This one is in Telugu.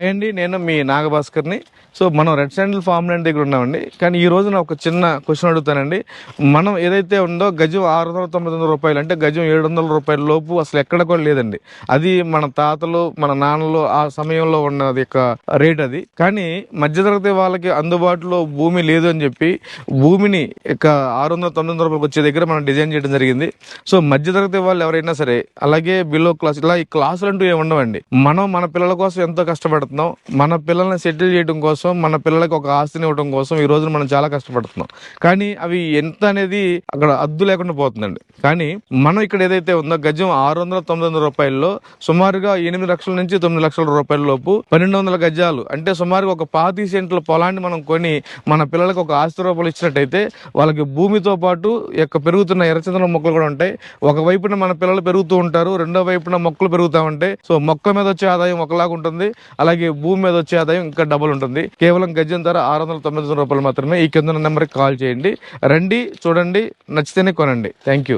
అండి నేను మీ నాగభాస్కర్ని. సో మనం రెడ్ శాండిల్ ఫామ్ ల్యాండ్ దగ్గర ఉన్నామండి. కానీ ఈ రోజున ఒక చిన్న క్వశ్చన్ అడుగుతానండి. మనం ఏదైతే ఉందో గజం ఆరు వందల తొమ్మిది వందల రూపాయలు అంటే గజం ఏడు వందల రూపాయల లోపు అసలు ఎక్కడ కూడా లేదండి. అది మన తాతలు మన నాన్నలు ఆ సమయంలో ఉన్నది యొక్క రేట్ అది. కానీ మధ్యతరగతి వాళ్ళకి అందుబాటులో భూమి లేదు అని చెప్పి భూమిని ఇక ఆరు వందల తొమ్మిది వందల రూపాయలకు వచ్చే దగ్గర మనం డిజైన్ చేయడం జరిగింది. సో మధ్యతరగతి వాళ్ళు ఎవరైనా సరే అలాగే బిలో క్లాస్ ఇలా ఈ క్లాసులు అంటూ ఏమి ఉండవండి. మనం మన పిల్లల కోసం ఎంతో కష్టపడతాం. కష్టపడుతున్నాం. మన పిల్లల్ని సెటిల్ చేయడం కోసం మన పిల్లలకి ఒక ఆస్తిని ఇవ్వడం కోసం ఈ రోజున మనం చాలా కష్టపడుతున్నాం. కానీ అవి ఎంత అనేది అక్కడ అద్దు లేకుండా పోతుందండి. కానీ మనం ఇక్కడ ఏదైతే ఉందో గజం ఆరు వందల తొమ్మిది వందల రూపాయల్లో సుమారుగా ఎనిమిది లక్షల నుంచి తొమ్మిది లక్షల రూపాయల లోపు పన్నెండు వందల గజాలు. అంటే సుమారుగా ఒక పాతి సెంట్ల పొలాన్ని మనం కొని మన పిల్లలకు ఒక ఆస్తి రూపాయలు ఇచ్చినట్టయితే వాళ్ళకి భూమితో పాటు యొక్క పెరుగుతున్న ఎర్రచందనం మొక్కలు కూడా ఉంటాయి. ఒక వైపున మన పిల్లలు పెరుగుతూ ఉంటారు రెండో వైపున మొక్కలు పెరుగుతూ ఉంటాయి. సో మొక్క మీద వచ్చే ఆదాయం ఒకలాగా ఉంటుంది. అలాగే భూమి మీద వచ్చే ఆదాయం ఇంకా డబుల్ ఉంటుంది. కేవలం గజం ధర ఆరు వందల తొమ్మిది రూపాయలు మాత్రమే. ఈ కింద నెంబర్కి కాల్ చేయండి. రండి చూడండి నచ్చితేనే కొనండి. Thank you